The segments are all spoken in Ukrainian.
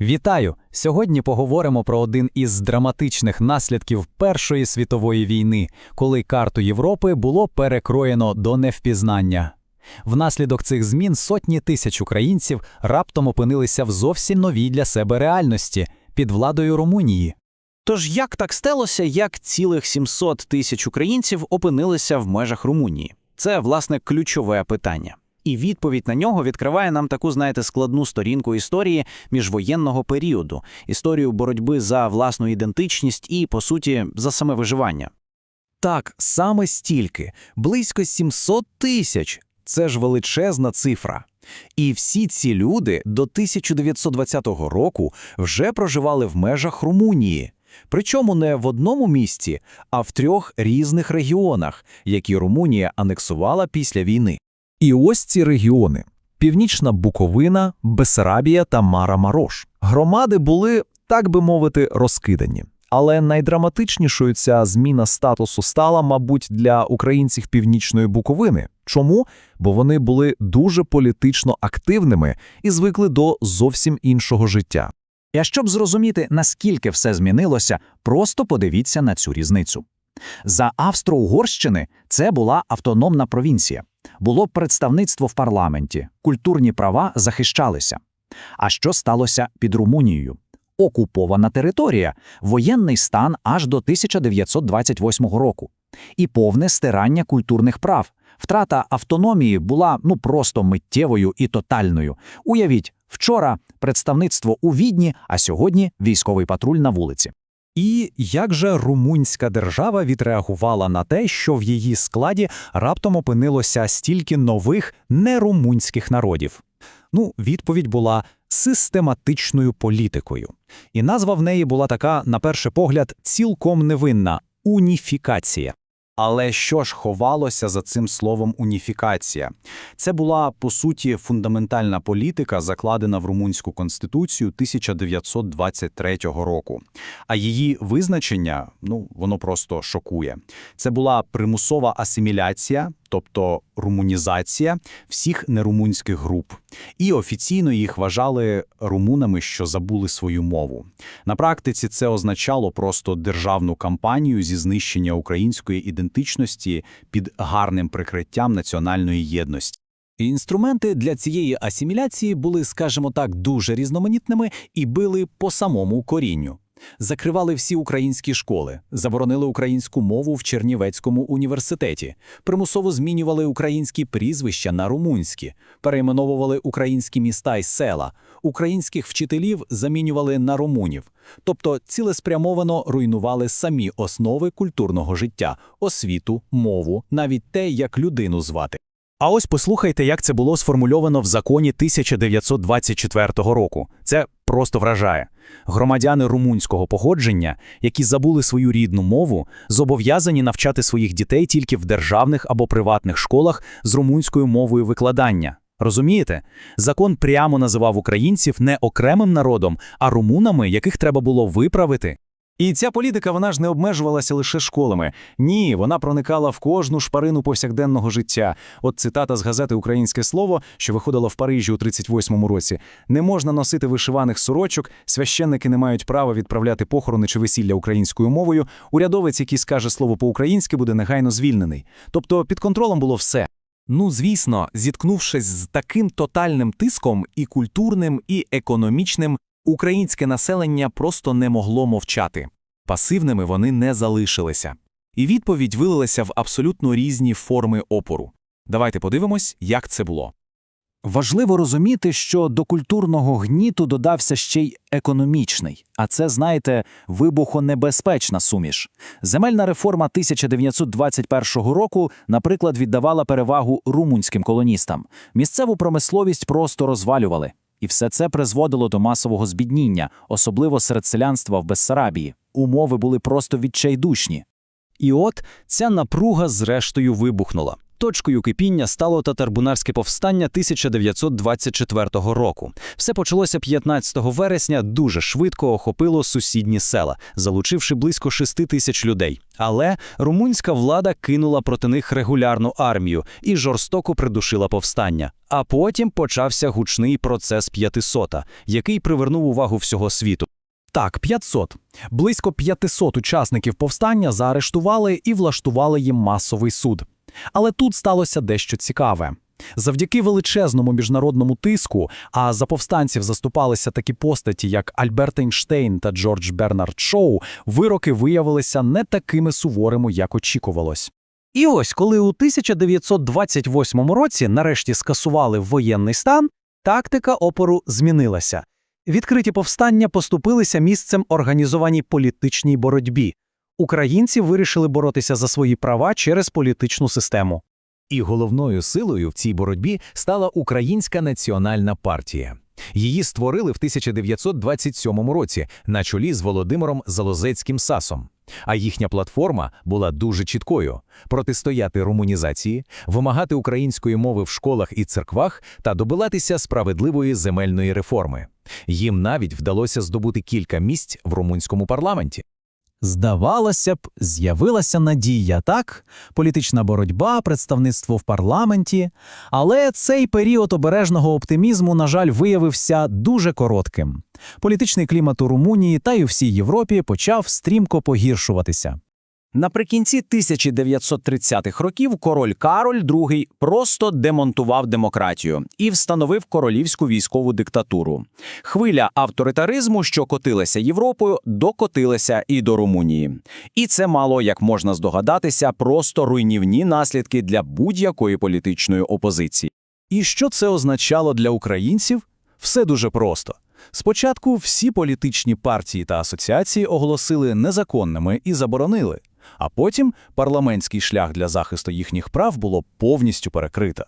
Вітаю! Сьогодні поговоримо про один із драматичних наслідків Першої світової війни, коли карту Європи було перекроєно до невпізнання. Внаслідок цих змін сотні тисяч українців раптом опинилися в зовсім новій для себе реальності під владою Румунії. Тож як так сталося, як цілих 700 тисяч українців опинилися в межах Румунії? Це, власне, ключове питання. І відповідь на нього відкриває нам таку, знаєте, складну сторінку історії міжвоєнного періоду, історію боротьби за власну ідентичність і, по суті, за саме виживання. Так, саме стільки, близько 700 тисяч. Це ж величезна цифра. І всі ці люди до 1920 року вже проживали в межах Румунії. Причому не в одному місті, а в трьох різних регіонах, які Румунія анексувала після війни. І ось ці регіони – Північна Буковина, Бесарабія та Мара-Марош. Громади були, так би мовити, розкидані. Але найдраматичнішою ця зміна статусу стала, мабуть, для українців Північної Буковини. Чому? Бо вони були дуже політично активними і звикли до зовсім іншого життя. А щоб зрозуміти, наскільки все змінилося, просто подивіться на цю різницю. За Австро-Угорщини це була автономна провінція. Було представництво в парламенті, культурні права захищалися. А що сталося під Румунією? Окупована територія, воєнний стан аж до 1928 року. І повне стирання культурних прав. Втрата автономії була ну просто миттєвою і тотальною. Уявіть, вчора представництво у Відні, а сьогодні військовий патруль на вулиці. І як же румунська держава відреагувала на те, що в її складі раптом опинилося стільки нових нерумунських народів? Ну, відповідь була систематичною політикою. І назва в неї була така, на перший погляд, цілком невинна уніфікація. Але що ж ховалося за цим словом уніфікація? Це була, по суті, фундаментальна політика, закладена в Румунську конституцію 1923 року. А її визначення, ну, воно просто шокує. Це була примусова асиміляція, тобто румунізація всіх нерумунських груп. І офіційно їх вважали румунами, що забули свою мову. На практиці це означало просто державну кампанію зі знищення української ідентичності під гарним прикриттям національної єдності. Інструменти для цієї асиміляції були, скажімо так, дуже різноманітними і били по самому корінню. Закривали всі українські школи, заборонили українську мову в Чернівецькому університеті, примусово змінювали українські прізвища на румунські, перейменовували українські міста й села, українських вчителів замінювали на румунів, тобто цілеспрямовано руйнували самі основи культурного життя, освіту, мову, навіть те, як людину звати. А ось послухайте, як це було сформульовано в законі 1924 року. Це просто вражає. Громадяни румунського походження, які забули свою рідну мову, зобов'язані навчати своїх дітей тільки в державних або приватних школах з румунською мовою викладання. Розумієте? Закон прямо називав українців не окремим народом, а румунами, яких треба було виправити. І ця політика вона ж не обмежувалася лише школами. Ні, вона проникала в кожну шпарину повсякденного життя. От цитата з газети Українське слово, що виходила в Парижі у 38-му році: не можна носити вишиваних сорочок, священники не мають права відправляти похорони чи весілля українською мовою. Урядовець, який скаже слово по-українськи, буде негайно звільнений. Тобто під контролем було все. Ну, звісно, зіткнувшись з таким тотальним тиском і культурним, і економічним, українське населення просто не могло мовчати. Пасивними вони не залишилися. І відповідь вилилася в абсолютно різні форми опору. Давайте подивимось, як це було. Важливо розуміти, що до культурного гніту додався ще й економічний, а це, знаєте, вибухонебезпечна суміш. Земельна реформа 1921 року, наприклад, віддавала перевагу румунським колоністам. Місцеву промисловість просто розвалювали. І все це призводило до масового збідніння, особливо серед селянства в Бессарабії. Умови були просто відчайдушні. І от ця напруга зрештою вибухнула. Точкою кипіння стало татарбунарське повстання 1924 року. Все почалося 15 вересня, дуже швидко охопило сусідні села, залучивши близько 6 тисяч людей. Але румунська влада кинула проти них регулярну армію і жорстоко придушила повстання. А потім почався гучний процес п'ятисота, який привернув увагу всього світу. Так, 500. Близько 500 учасників повстання заарештували і влаштували їм масовий суд. Але тут сталося дещо цікаве. Завдяки величезному міжнародному тиску, а за повстанців заступалися такі постаті, як Альберт Ейнштейн та Джордж Бернард Шоу, вироки виявилися не такими суворими, як очікувалось. І ось, коли у 1928 році нарешті скасували воєнний стан, тактика опору змінилася. Відкриті повстання поступилися місцем організованій політичній боротьбі. Українці вирішили боротися за свої права через політичну систему. І головною силою в цій боротьбі стала Українська національна партія. Її створили в 1927 році на чолі з Володимиром Залозецьким Сасом. А їхня платформа була дуже чіткою – протистояти румунізації, вимагати української мови в школах і церквах та добиватися справедливої земельної реформи. Їм навіть вдалося здобути кілька місць в румунському парламенті. Здавалося б, з'явилася надія, так? Політична боротьба, представництво в парламенті. Але цей період обережного оптимізму, на жаль, виявився дуже коротким. Політичний клімат у Румунії та й у всій Європі почав стрімко погіршуватися. Наприкінці 1930-х років король Кароль II просто демонтував демократію і встановив королівську військову диктатуру. Хвиля авторитаризму, що котилася Європою, докотилася і до Румунії. І це мало, як можна здогадатися, просто руйнівні наслідки для будь-якої політичної опозиції. І що це означало для українців? Все дуже просто. Спочатку всі політичні партії та асоціації оголосили незаконними і заборонили, а потім парламентський шлях для захисту їхніх прав було повністю перекрито.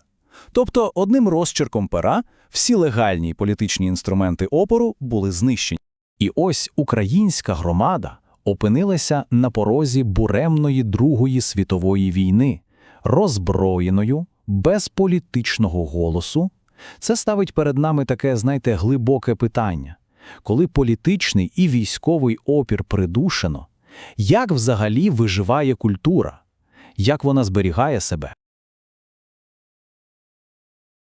Тобто одним розчерком пера всі легальні політичні інструменти опору були знищені. І ось українська громада опинилася на порозі буремної Другої світової війни, роззброєною, без політичного голосу. Це ставить перед нами таке, знаєте, глибоке питання. Коли політичний і військовий опір придушено, як взагалі виживає культура? Як вона зберігає себе?